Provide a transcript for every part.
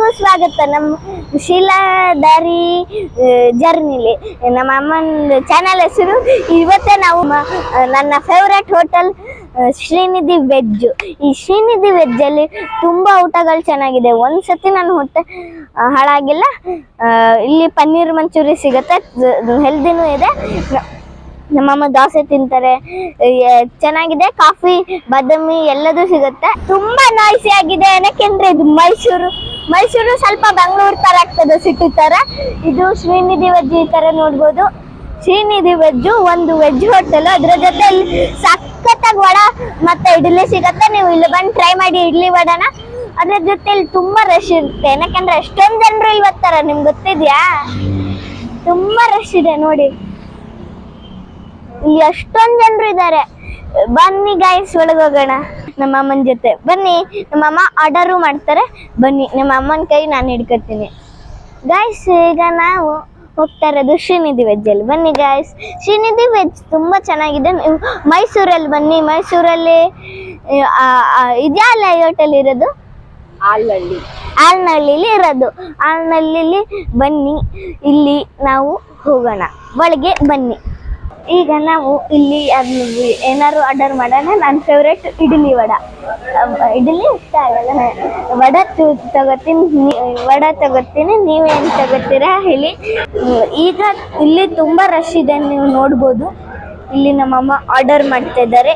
ಎಲ್ರಿಗೂ ಸ್ವಾಗತ. ನಮ್ಮ ಶೀಲಾದಾರಿ ಜರ್ನಿಲಿ. ನಮ್ಮ ಅಮ್ಮನ ಚಾನಲ್ ಹೆಸರು ಇವತ್ತೇ ನಾವು ನನ್ನ ಫೇವ್ರೆಟ್ ಹೋಟೆಲ್ ಶ್ರೀನಿಧಿ ವೆಜ್ ಈ ಶ್ರೀನಿಧಿ ವೆಜ್ಜಲ್ಲಿ ತುಂಬ ಊಟಗಳು ಚೆನ್ನಾಗಿದೆ. ಒಂದ್ಸತಿ ನನ್ನ ಹೊಟ್ಟೆ ಹಾಳಾಗಿಲ್ಲ. ಇಲ್ಲಿ ಪನ್ನೀರ್ ಮಂಚೂರಿ ಸಿಗುತ್ತೆ. ಹೆಲ್ದಿನೂ ಇದೆ. ನಮ್ಮಮ್ಮ ದೋಸೆ ತಿಂತಾರೆ. ಚೆನ್ನಾಗಿದೆ, ಕಾಫಿ, ಬಾದಾಮಿ ಎಲ್ಲದೂ ಸಿಗುತ್ತೆ. ತುಂಬಾ ನಾಯ್ಸಿ ಆಗಿದೆ ಏನಕ್ಕೆಂದ್ರೆ ಇದು ಮೈಸೂರು. ಮೈಸೂರು ಸ್ವಲ್ಪ ಬೆಂಗಳೂರು ತರ ಆಗ್ತದೆ ಸಿಟಿ ತರ. ಇದು ಶ್ರೀನಿಧಿ ವೆಜ್ ತರ ನೋಡ್ಬೋದು. ಶ್ರೀನಿಧಿ ವೆಜ್ಜು ಒಂದು ವೆಜ್ ಹೋಟೆಲ್ ಅದ್ರ ಜೊತೆ ಸಖತ್ತಾಗಿ ವಡ ಮತ್ತೆ ಇಡ್ಲಿ ಸಿಗತ್ತೆ. ನೀವು ಇಲ್ಲಿ ಬಂದು ಟ್ರೈ ಮಾಡಿ ಇಡ್ಲಿ ವಡನ. ಅದ್ರ ಜೊತೆ ಇಲ್ಲಿ ತುಂಬಾ ರಶ್ ಇರುತ್ತೆ. ಏನಕ್ಕಂದ್ರೆ ಅಷ್ಟೊಂದು ಜನರು ಇಲ್ಲಿ ಬರ್ತಾರ, ನಿಮ್ಗೆ ಗೊತ್ತಿದ್ಯಾ? ತುಂಬಾ ರಶ್ ಇದೆ ನೋಡಿ. ಇಲ್ಲಿ ಎಷ್ಟೊಂದ್ ಜನರು ಇದ್ದಾರೆ ಬನ್ನಿ ಗಾಯ್ಸ್ ಒಳಗೆ ಹೋಗೋಣ. ನಮ್ಮ ಅಮ್ಮನ ಜೊತೆ. ಬನ್ನಿ ನಮ್ಮ ಅಮ್ಮ ಆರ್ಡರು ಮಾಡ್ತಾರೆ. ಬನ್ನಿ ನಮ್ಮ ಅಮ್ಮನ ಕೈ ನಾನು ಹಿಡ್ಕೊತೀನಿ. ಗಾಯ್ಸ್ ಈಗ ನಾವು ಹೋಗ್ತಾ ಇರೋದು ಶ್ರೀನಿಧಿ ವೆಜ್ ಅಲ್ಲಿ. ಬನ್ನಿ ಗಾಯ್ಸ್ ಶ್ರೀನಿಧಿ ವೆಜ್ ತುಂಬಾ ಚೆನ್ನಾಗಿದೆ. ನೀವು ಮೈಸೂರಲ್ಲಿ ಬನ್ನಿ. ಮೈಸೂರಲ್ಲಿ ಇದೆಯಲ್ಲ ಹೋಟೆಲ್ ಇರೋದು? ಆಲಹಳ್ಳಿ ಆಲ್ನಹಳ್ಳಿಲಿ ಇರೋದು. ಆಲ್ನಹಳ್ಳಿಲಿ ಬನ್ನಿ. ಇಲ್ಲಿ ನಾವು ಹೋಗೋಣ. ಒಳಗೆ ಬನ್ನಿ. ಈಗ ನಾವು ಇಲ್ಲಿ ಏನಾದ್ರು ಆರ್ಡರ್ ಮಾಡೋಣ? ನನ್ನ ಫೇವ್ರೆಟ್ ಇಡ್ಲಿ ವಡ. ಇಡ್ಲಿ ಇಷ್ಟ ಆಗಲ್ಲ. ವಡ ತಗೋತೀನಿ. ವಡ ತಗೋತೀನಿ. ನೀವೇನು ತಗೋತೀರಾ ಹೇಳಿ. ಈಗ ಇಲ್ಲಿ ತುಂಬಾ ರಶ್ ಇದೆ ನೀವು ನೋಡ್ಬೋದು. ಇಲ್ಲಿ ನಮ್ಮಮ್ಮ ಆರ್ಡರ್ ಮಾಡ್ತಾ ಇದ್ದಾರೆ.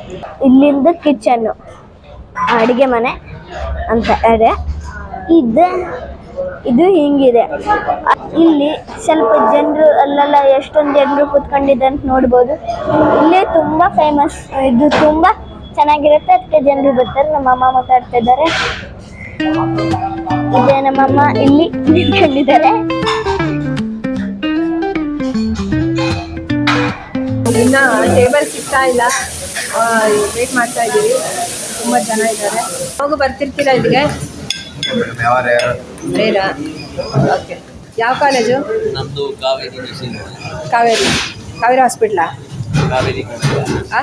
ಇಲ್ಲಿಂದ ಕಿಚನ್ನು ಅಡುಗೆ ಮನೆ ಅಂತ ಇದೆ. ಇದು ಇದು ಹಿಂಗಿದೆ. ಇಲ್ಲಿ ಸ್ವಲ್ಪ ಜನರು, ಅಲ್ಲೆಲ್ಲ ಎಷ್ಟೊಂದು ಜನರು ಕೂತ್ಕೊಂಡಿದ್ದಾರೆ ಅಂತ ನೋಡ್ಬೋದು. ಇಲ್ಲಿ ತುಂಬಾ ಫೇಮಸ್ ಇದು ತುಂಬಾ ಚೆನ್ನಾಗಿರುತ್ತೆ. ಅದಕ್ಕೆ ಜನರು ಬರ್ತಾರೆ ನಮ್ಮಮ್ಮ ಮಾತಾಡ್ತಾ ಇದ್ದಾರೆ. ಇದೆ ನಮ್ಮಮ್ಮ ಇಲ್ಲಿ ನಿಂತ್ಕೊಂಡಿದ್ದಾರೆ. ಇನ್ನ ಟೇಬಲ್ ಸಿಗ್ತಾ ಇಲ್ಲ. ವೇಟ್ ಮಾಡ್ತಾ ಇದ್ದೀವಿ. ತುಂಬ ಜನ ಇದ್ದಾರೆ. ಹೋಗು ಬರ್ತಿರ್ತೀರಾ ಇಲ್ಲಿಗೆ? ಬೇಡ. ಓಕೆ ಯಾವ ಕಾಲೇಜು ನಮ್ದು ಕಾವೇರಿ ಕಾವೇರಿ. ಕಾವೇರಿ ಹಾಸ್ಪಿಟ್ಲಾ ಕಾವೇರಿ ಆ?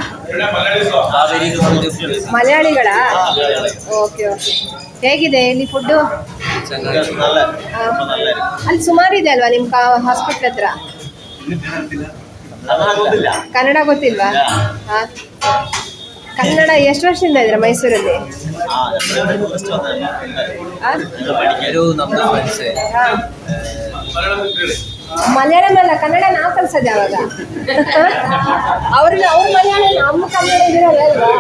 ಕಾವೇರಿ ಮಲಯಾಳಿಗಳಾ? ಓಕೆ ಓಕೆ ಹೇಗಿದೆ? ಇಲ್ಲಿ ಫುಡ್ಡು ಅಲ್ಲಿ ಸುಮಾರಿದೆ ಇದೆ ಅಲ್ವಾ ನಿಮ್ಮ ಕಾ ಹಾಸ್ಪಿಟ್ಲ್ ಹತ್ರ? ಕನ್ನಡ ಗೊತ್ತಿಲ್ವಾ? ಹಾಂ. ಕನ್ನಡ ಎಷ್ಟು ವರ್ಷದಿಂದ ಇದ್ರೆ ಮೈಸೂರಲ್ಲಿ? ಮಲಯಾಳಂ ಅಲ್ಲ ಕನ್ನಡ ನಾವು ಕಲ್ಸದ ಯಾವಾಗ? ಅವ್ರಿಗೆ ಅವ್ರ ಮಲಯಾಳ ನಮ್ಮ ಕನ್ನಡ ಇದಿರಲ್ಲ ಅಲ್ವಾ?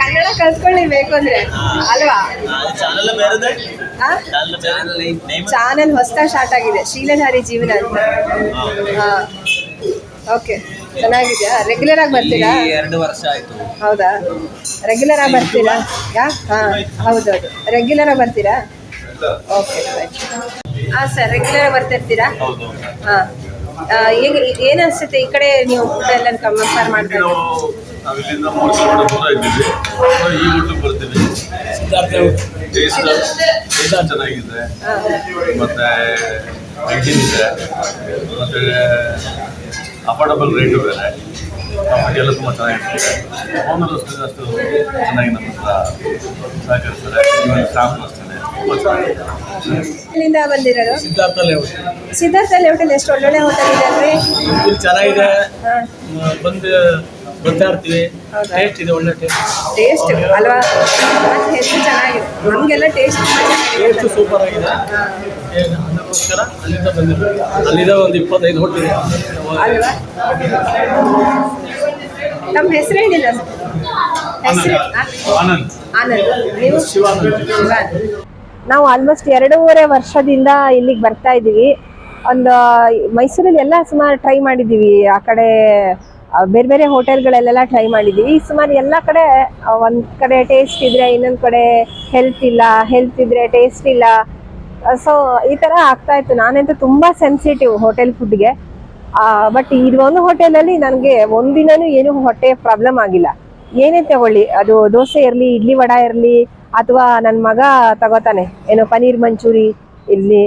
ಕನ್ನಡ ಕಲ್ತ್ಕೊಳ್ಳಿ ಬೇಕು ಅಂದ್ರೆ ಅಲ್ವಾ? ಚಾನಲ್ ಹೊಸದಾಗಿ ಸ್ಟಾರ್ಟ್ ಆಗಿದೆ ಶೀಲಧಾರಿ ಜೀವನ ಅಂತ. ಹಾ. ಓಕೆ. ಚೆನ್ನಾಗಿದೆಯಾ? ರೆಗ್ಯುಲರ್ ಆಗಿ ಬರ್ತೀರಾ? ಎರಡು ವರ್ಷ ಆಯ್ತು. ಹೌದಾ? ರೆಗ್ಯುಲರ್ ಆಗಿ ಬರ್ತೀರಾ? ಯಾ? ಹಾಂ ಹೌದೌದು. ರೆಗ್ಯುಲರ್ ಆಗಿ ಬರ್ತೀರಾ? ಓಕೆ ಹಾಂ ಸರ್ ರೆಗ್ಯುಲರ್ ಬರ್ತಿರ್ತೀರಾ? ಹೌದು. ಹಾಂ. ಈಗ ಏನು ಅನಿಸುತ್ತೆ? ಈ ಕಡೆ ನೀವು ಫುಡ್ ಎಲ್ಲ ಕಂಪೇರ್ ಮಾಡ್ತೀರಾ ನಾವು ಇಲ್ಲಿಂದ ಮೂರು ಕಿಲೋಮೀಟರ್ ದೂರ ಇದ್ದೀವಿ. ಸೊ ಈ ಊಟಕ್ಕೆ ಬರ್ತೀವಿ. ಟೇಸ್ಟ್ ಟೇಸ್ಟ್ ಚೆನ್ನಾಗಿದೆ. ಮತ್ತೆ ಹೈಜೀನ್ ಇದೆ. ಮತ್ತೆ ಅಫೋರ್ಡಬಲ್ ರೇಟು ಬೇರೆ ಕಾಫಿ ಎಲ್ಲ ತುಂಬ ಚೆನ್ನಾಗಿರ್ತದೆ ಓನರು ಅಷ್ಟು ಚೆನ್ನಾಗಿ ನಮ್ಮ ಹತ್ರ ಸಹಕರಿಸ್ತಾರೆ. ಸ್ಟಾಫ್ ಅಷ್ಟೇ ತುಂಬ ಚೆನ್ನಾಗಿದೆ. ಬಂದಿರೋದು? ಸಿದ್ಧಾರ್ಥ ಲೇಔಟ್ ಸಿದ್ಧಾರ್ಥ ಲೇಔಟ್ ಎಷ್ಟು ಒಳ್ಳೊಳ್ಳೆ ಹೋಟೆಲ್ ಇದೆ ಅಲ್ರಿ ಇಲ್ಲಿ ಚೆನ್ನಾಗಿದೆ. ಬಂದು ಬರ್ತಾ ಇರ್ತೀವಿ? ಟೇಸ್ಟ್ ಇದೆ ಒಳ್ಳೆ ಟೇಸ್ಟ್ ಟೇಸ್ಟ್ ಅಲ್ವಾ? ಮತ್ತೆ ಹೆಚ್ಚು ಚೆನ್ನಾಗಿದೆ. ನಮಗೆಲ್ಲ ಟೇಸ್ಟ್ ಟೇಸ್ಟ್ ಸೂಪರ್ ಆಗಿದೆ ಅದಕ್ಕೋಸ್ಕರ ಅಲ್ಲಿಂದ ಬಂದಿದ್ದು. ಅಲ್ಲಿಂದ ಒಂದು ಇಪ್ಪತ್ತೈದು ಹೋಟೆಲ್ ಅಲ್ವಾ? ನಮ್ಮ ಹೆಸರು ಹೇಳಿಲ್ಲ ಹೆಸರು ಆನಂದ್. ಆನಂದ್. ನೀವು? ಶಿವಾನಂದ್. ನಾವು ಆಲ್ಮೋಸ್ಟ್ ಎರಡೂವರೆ ವರ್ಷದಿಂದ ಇಲ್ಲಿಗೆ ಬರ್ತಾ ಇದ್ದೀವಿ ಒಂದು ಮೈಸೂರಲ್ಲಿ ಎಲ್ಲ ಸುಮಾರು ಟ್ರೈ ಮಾಡಿದ್ದೀವಿ. ಆ ಕಡೆ ಬೇರೆ ಬೇರೆ ಹೋಟೆಲ್ಗಳಲ್ಲೆಲ್ಲ ಟ್ರೈ ಮಾಡಿದ್ದೀವಿ ಸುಮಾರು ಎಲ್ಲ ಕಡೆ ಒಂದು ಕಡೆ ಟೇಸ್ಟ್ ಇದ್ರೆ ಇನ್ನೊಂದು ಕಡೆ ಹೆಲ್ತ್ ಇಲ್ಲ ಹೆಲ್ತ್ ಇದ್ರೆ ಟೇಸ್ಟ್ ಇಲ್ಲ. ಸೊ ಈ ಥರ ಆಗ್ತಾ ಇತ್ತು. ನಾನಂತೂ ತುಂಬ ಸೆನ್ಸಿಟಿವ್ ಹೋಟೆಲ್ ಫುಡ್ಗೆ ಬಟ್ ಇದೊಂದು ಹೋಟೆಲಲ್ಲಿ ನನಗೆ ಒಂದಿನೂ ಏನು ಹೊಟ್ಟೆ ಪ್ರಾಬ್ಲಮ್ ಆಗಿಲ್ಲ. ಏನೇ ತಗೊಳ್ಳಿ, ಅದು ದೋಸೆ ಇರಲಿ, ಇಡ್ಲಿ ವಡ ಇರಲಿ, ಅಥವಾ ನನ್ನ ಮಗ ತಗೋತಾನೆ. ಏನು ಪನೀರ್ ಮಂಚೂರಿ ಇರಲಿ.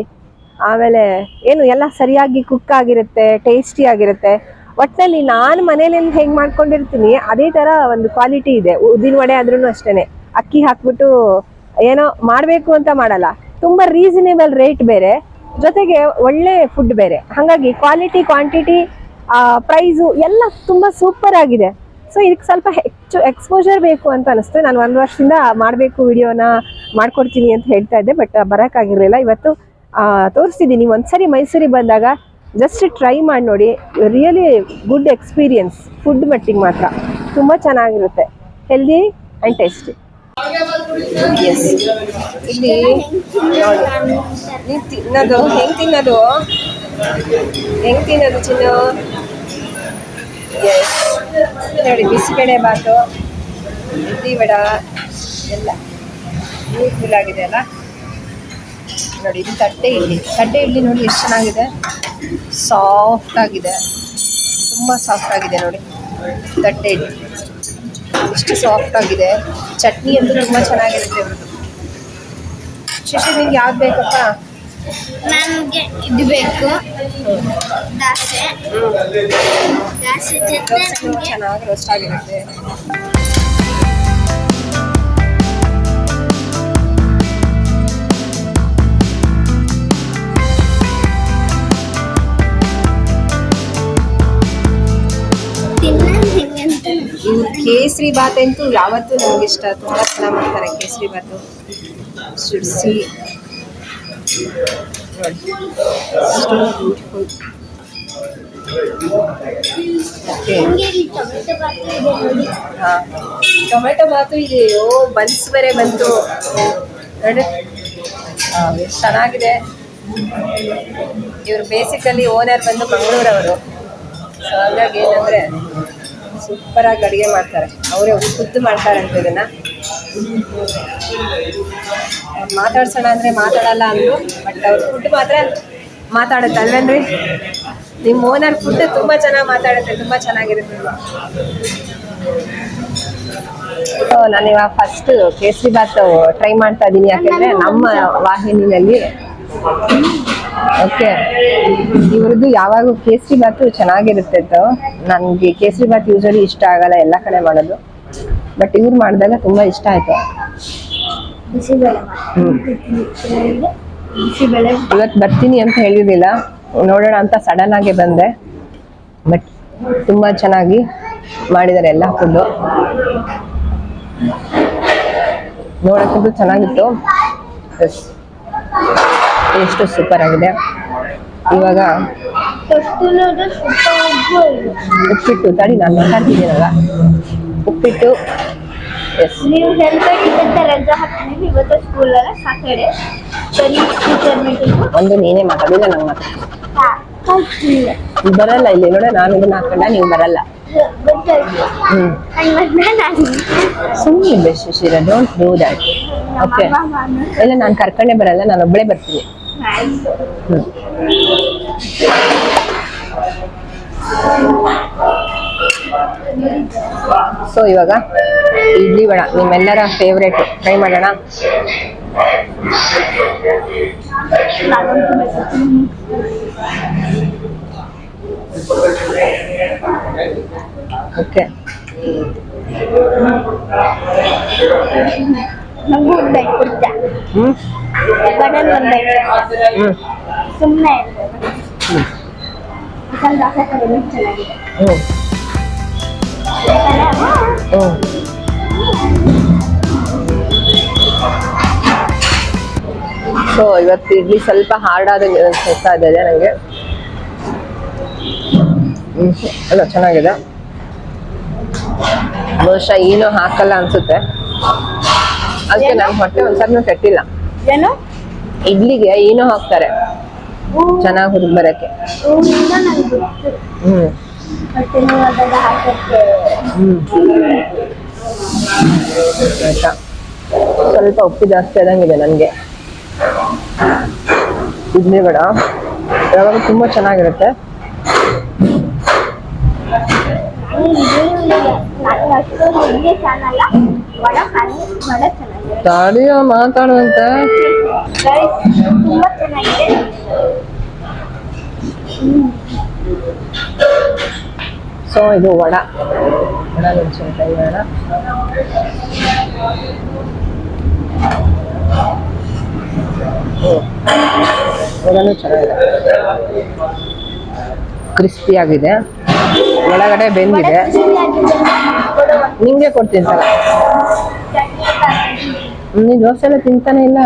ಆಮೇಲೆ ಏನು, ಎಲ್ಲ ಸರಿಯಾಗಿ ಕುಕ್ ಆಗಿರುತ್ತೆ ಟೇಸ್ಟಿ ಆಗಿರುತ್ತೆ. ಒಟ್ಟಿನಲ್ಲಿ ನಾನು ಮನೇಲಿ ಹೆಂಗ್ ಮಾಡ್ಕೊಂಡಿರ್ತೀನಿ, ಅದೇ ಥರ ಒಂದು ಕ್ವಾಲಿಟಿ ಇದೆ. ಉದ್ದಿನ ವಡೆ ಆದ್ರೂ ಅಷ್ಟೇನೆ. ಅಕ್ಕಿ ಹಾಕ್ಬಿಟ್ಟು ಏನೋ ಮಾಡಬೇಕು ಅಂತ ಮಾಡಲ್ಲ. ತುಂಬಾ ರೀಸನೇಬಲ್ ರೇಟ್ ಬೇರೆ. ಜೊತೆಗೆ ಒಳ್ಳೆ ಫುಡ್ ಬೇರೆ. ಹಾಗಾಗಿ ಕ್ವಾಲಿಟಿ ಕ್ವಾಂಟಿಟಿ ಪ್ರೈಸು ಎಲ್ಲ ತುಂಬಾ ಸೂಪರ್ ಆಗಿದೆ. ಸೊ ಇದಕ್ಕೆ ಸ್ವಲ್ಪ ಹೆಚ್ಚು ಎಕ್ಸ್ಪೋಜರ್ ಬೇಕು ಅಂತ ಅನಿಸ್ತು. ನಾನು ಒಂದು ವರ್ಷದಿಂದ ಮಾಡಬೇಕು ವಿಡಿಯೋನ ಮಾಡ್ಕೊಡ್ತೀನಿ ಅಂತ ಹೇಳ್ತಾ ಇದ್ದೆ ಬಟ್ ಬರೋಕ್ಕಾಗಿರಲಿಲ್ಲ ಇವತ್ತು ತೋರಿಸ್ತಿದ್ದೀನಿ. ಒಂದ್ಸರಿ ಮೈಸೂರಿಗೆ ಬಂದಾಗ ಜಸ್ಟ್ ಟ್ರೈ ಮಾಡಿ ನೋಡಿ. ರಿಯಲಿ ಗುಡ್ ಎಕ್ಸ್ಪೀರಿಯನ್ಸ್ ಫುಡ್ ಮಟ್ಟಿಗೆ ಮಾತ್ರ. ತುಂಬ ಚೆನ್ನಾಗಿರುತ್ತೆ. ಹೆಲ್ದಿ ಆ್ಯಂಡ್ ಟೇಸ್ಟಿ ಇಲ್ಲಿ ತಿನ್ನೋದು, ಹೆಂಗೆ ತಿನ್ನೋದು? ಹೆಂಗೆ ತಿನ್ನೋದು ಚಿನ್ನ? ನೋಡಿ, ಬಿಸಿಬೇಳೆ ಬಾತು, ಇಡ್ಲಿ ವಡ, ಎಲ್ಲ. ಯೂಸ್ಫುಲ್ ಆಗಿದೆ ಅಲ್ಲ? ನೋಡಿ, ಇದು ತಟ್ಟೆ ಇಡ್ಲಿ. ತಟ್ಟೆ ಇಡ್ಲಿ ನೋಡಿ, ಎಷ್ಟು ಚೆನ್ನಾಗಿದೆ. ಸಾಫ್ಟ್ ಆಗಿದೆ. ತುಂಬ ಸಾಫ್ಟ್ ಆಗಿದೆ ನೋಡಿ. ತಟ್ಟೆ ಇಷ್ಟು ಎಷ್ಟು ಸಾಫ್ಟ್ ಆಗಿದೆ. ಚಟ್ನಿ ಅಂತೂ ತುಂಬ ಚೆನ್ನಾಗಿರುತ್ತೆ ಇವ್ರದ್ದು. ಶಿಶು ನಿಂಗೆ ಯಾವ್ದು ಬೇಕಪ್ಪ? ನಮಗೆ ಇದು ಬೇಕು. ದಾಸೆ. ದಾಸೆ ಚೆನ್ನಾಗಿ ರೋಸ್ಟ್ ಆಗಿರುತ್ತೆ. ಕೇಸರಿ ಬಾತ್ ಅಂತೂ ಯಾವತ್ತೂ ನಮ್ಗೆ ಇಷ್ಟ. ತುಂಬ ಚೆನ್ನಾಗಿ ಮಾಡ್ತಾರೆ ಕೇಸರಿ ಬಾತು ಸುಡಿಸಿ ಹಾ ಟೊಮೆಟೊ ಬಾತು ಓ ಬನ್ಸ್ ಬೇರೆ ಬಂತು. ನೋಡಿ. ಚೆನ್ನಾಗಿದೆ. ಇವರು ಬೇಸಿಕಲಿ ಓನರ್ ಬಂದು ಮಂಗಳೂರವರು. ಸೊ, ಹಾಗಾಗಿ ಏನಂದ್ರೆ ಸೂಪರ್ ಆಗಿ ಅಡುಗೆ ಮಾಡ್ತಾರೆ. ಅವರೇ ಖುದ್ದು ಮಾಡ್ತಾರೆ ಇದನ್ನ. ಇದನ್ನು ಮಾತಾಡ್ಸೋಣ ಅಂದ್ರೆ ಮಾತಾಡಲ್ಲ ಅಂದ್ರು ಬಟ್ ಅವ್ರ ಫುಡ್ ಮಾತ್ರ ಮಾತಾಡುತ್ತೆ ಅಲ್ವೇನ್ರಿ? ನಿಮ್ಮ ಓನರ್ ಫುಡ್ ತುಂಬಾ ಚೆನ್ನಾಗಿ ಮಾತಾಡುತ್ತೆ, ತುಂಬಾ ಚೆನ್ನಾಗಿರುತ್ತೆ. ಸೊ ನಾನು ಇವಾಗ ಫಸ್ಟ್ ಕೇಸರಿ ಬಾತ್ ಟ್ರೈ ಮಾಡ್ತಾ ಇದ್ದೀನಿ ಯಾಕಂದ್ರೆ ನಮ್ಮ ವಾಹಿನಿನಲ್ಲಿ ಓಕೆ. ಇವ್ರದ್ದು ಯಾವಾಗೂ ಕೇಸರಿ ಬಾತು ಚೆನ್ನಾಗಿರುತ್ತೆ ನನಗೆ ಕೇಸರಿ ಬಾತ್ ಯೂಸಲಿ ಇಷ್ಟ ಆಗಲ್ಲ ಎಲ್ಲ ಕಡೆ ಮಾಡೋದು. ಬಟ್ ಇವ್ರು ಮಾಡಿದಾಗ ತುಂಬಾ ಇಷ್ಟ ಆಯ್ತು. ಇವತ್ತು ಬರ್ತೀನಿ ಅಂತ ಹೇಳಿರ್ಲಿಲ್ಲ. ನೋಡೋಣ ಅಂತ ಸಡನ್ ಆಗಿ ಬಂದೆ. ಬಟ್ ತುಂಬಾ ಚೆನ್ನಾಗಿ ಮಾಡಿದ್ದಾರೆ ಎಲ್ಲ ಫುಡ್ಡು ನೋಡೋಕ್ಕೂ ಚೆನ್ನಾಗಿತ್ತು. ಎಸ್ ಟೇಸ್ಟು ಸೂಪರ್ ಆಗಿದೆ. ಇವಾಗ. ಉಪ್ಪಿಟ್ಟು ತಡಿ ನಾನು ಮಾತಾಡ್ತಿದ್ದೀನಲ್ಲ. ಉಪ್ಪಿಟ್ಟು ನೀವು ಇವತ್ತು ಸಾಟರ್ಡೆ ಒಂದು ನೀನೇ ಮಾತಾಡಿಲ್ಲ ನಂಗೆ ಮಾತಾಡ್ತೀನಿ ಬರಲ್ಲ ಇಲ್ಲಿ ನೋಡ ನಾನು ಇದನ್ನ ಹಾಕೊಂಡ ನೀವು ಬರಲ್ಲ. ಸುಮ್ಮನೆ best Shishira don't do that okay ಇಲ್ಲ ನಾನು ಕರ್ಕೊಂಡೇ ಬರಲ್ಲ ನಾನು ಒಬ್ಬಳೇ ಬರ್ತೀನಿ. ಸೊ ಇವಾಗ ಇಡ್ಲಿ ವಡ ನಿಮ್ಮೆಲ್ಲರ ಫೇವ್ರೇಟ್ ಟ್ರೈ ಮಾಡೋಣ. ಓಕೆ ನಂಗೂ ಒಂದು ಬೈಕ್ ಕೊಡ್ತಾ ಹ್ಮ್ ಬಡಲ್ ಒಂದು ಬೈಕ್ ಹ್ಮ್ ಸುಮ್ಮನೆ ಇರ್ತದೆ ಮಸಾಲೆ ದೋಸೆ ಕಡಿಮೆ ಚೆನ್ನಾಗಿದೆ ಹ್ಮ್ ಹ್ಮ್ ಸೊ ಇವತ್ತು ಇಡ್ಲಿ ಸ್ವಲ್ಪ ಹಾರ್ಡ್ ಆದ ಅನ್ಸ್ತಾ ಇದೆ ನನಗೆ ಅಲ್ಲ ಚೆನ್ನಾಗಿದೆ. ಬಹುಶಃ ಏನು ಹಾಕಲ್ಲ ಅನ್ಸುತ್ತೆ. ಅದಕ್ಕೆ ನಾನು ಹೊಟ್ಟೆ ಒಂದ್ಸರಿನೂ ಕೆಟ್ಟಿಲ್ಲ. ಏನೋ? ಇಡ್ಲಿಗೆ ಏನೋ ಹಾಕ್ತಾರೆ. ಚೆನ್ನಾಗಿ ಹುರಿದು ಬರಕ್ಕೆ ಹ್ಮ್. ಆಯ್ತಾ? ಸ್ವಲ್ಪ ಉಪ್ಪು ಜಾಸ್ತಿ ಆದಂಗಿದೆ ನನಗೆ. ಇಡ್ಲಿ ಬೇಡ. ಯಾವಾಗ ತುಂಬಾ ಚೆನ್ನಾಗಿರುತ್ತೆ. ಇಡ್ಲಿ ವಡ ವಡ ತಾಡಿಯೋ ಮಾತಾಡುವಂತ. ಸೊ, ಇದು ವಡ. ವಡ ಮೆಣಸಿನ್ಕಾಯಿ ವಡ ವಡನೂ ಚೆನ್ನಾಗಿದೆ. ಕ್ರಿಸ್ಪಿ ಆಗಿದೆ. ಒಳಗಡೆ ಬೆಂದಿದೆ. ನಿಂಗೆ ಕೊಡ್ತೀನಿ ತಗ ನೀನು ದೋಸೆ ಎಲ್ಲ ತಿಂತಾನೆ ಇಲ್ಲ?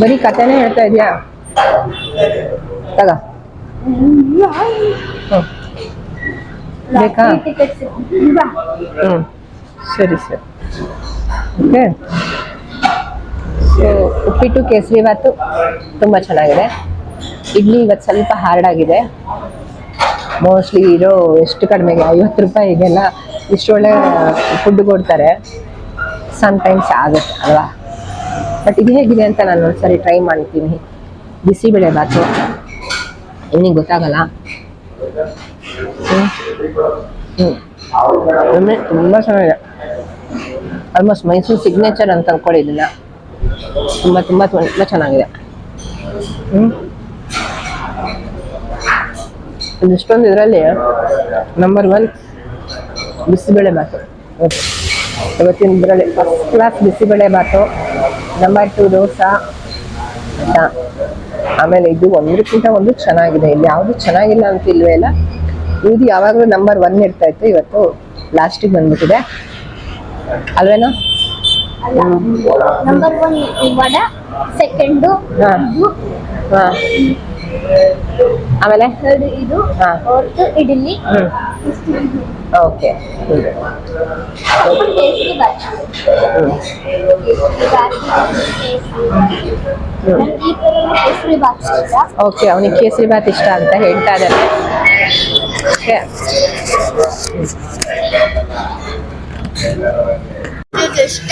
ಬರೀ ಕಥೆನೇ ಹೇಳ್ತಾ ಇದೆಯಾ? ತಗ. ಬೇಕಾ? ಹ್ಞೂ ಸರಿ ಸರಿ. ಓಕೆ. ಸೊ ಉಪ್ಪಿಟ್ಟು, ಕೇಸರಿ ಭಾತು ತುಂಬ ಚೆನ್ನಾಗಿದೆ. ಇಡ್ಲಿ ಇವತ್ತು ಸ್ವಲ್ಪ ಹಾರ್ಡ್ ಆಗಿದೆ. ಮೋಸ್ಟ್ಲಿ ಇರೋ ಎಷ್ಟು ಕಡಿಮೆಗೆ? ಐವತ್ತು ರೂಪಾಯಿಗೆಲ್ಲ ಇಷ್ಟೊಳ್ಳೆ ಫುಡ್ ಕೊಡ್ತಾರೆ. ಸಮ್ಟೈಮ್ಸ್ ಆಗುತ್ತೆ ಅಲ್ವಾ? ಬಟ್ ಇದು ಹೇಗಿದೆ ಅಂತ ನಾನು ಒಂದ್ಸರಿ ಟ್ರೈ ಮಾಡ್ತೀನಿ. ಬಿಸಿಬೇಳೆ ಬಾತು. ಇನ್ನಿಗೆ ಗೊತ್ತಾಗಲ್ಲ? ಹ್ಞೂ ತುಂಬ ಚೆನ್ನಾಗಿದೆ. ಆಲ್ಮೋಸ್ಟ್ ಮೈಸೂರು ಸಿಗ್ನೇಚರ್ ಅಂತ ಅನ್ಕೊಳ್ಳಿ ತುಂಬ ತುಂಬ ತುಂಬ ಚೆನ್ನಾಗಿದೆ. ಹ್ಞೂ ಇಷ್ಟೊಂದು ಇದರಲ್ಲಿ number one bisi bele bath. Okay ಇವತ್ತಿನ ಇದರಲ್ಲಿ first class bisi bele bath number two dosa ಆಯ್ತಾ ಆಮೇಲೆ ಇದು ಒಂದಕ್ಕಿಂತ ಒಂದು ಚೆನ್ನಾಗಿದೆ. ಇಲ್ಲಿ ಯಾವುದು ಚೆನ್ನಾಗಿಲ್ಲ ಅಂತ ಇಲ್ವೇ ಇಲ್ಲ. ಇದು ಯಾವಾಗಲೂ ನಂಬರ್ ಒನ್ ಇರ್ತಾ ಇತ್ತು. ಇವತ್ತು ಲಾಸ್ಟಿಗೆ ಬಂದ್ಬಿಟ್ಟಿದೆ. ಅಲ್ವೇನೋ? ನಂಬರ್ ಒನ್ ವಡ ಸೆಕೆಂಡು ಹಾಂ. ಹಾ. ಆಮೇಲೆ? ಇದು ಹಾ. ಇಡ್ಲಿ. ಓಕೆ. ಓಕೆ ಅವನಿಗೆ ಕೇಸರಿ ಬಾತ್ ಇಷ್ಟ ಅಂತ ಹೇಳ್ತಾ ಇದ್ದಾನೆ ಓಕೆ. ಇಷ್ಟ.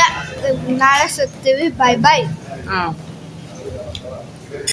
ನಾಳೆ ಸತ್ತೀವಿ. ಬಾಯ್ ಬಾಯ್ ಹ್ಮ್.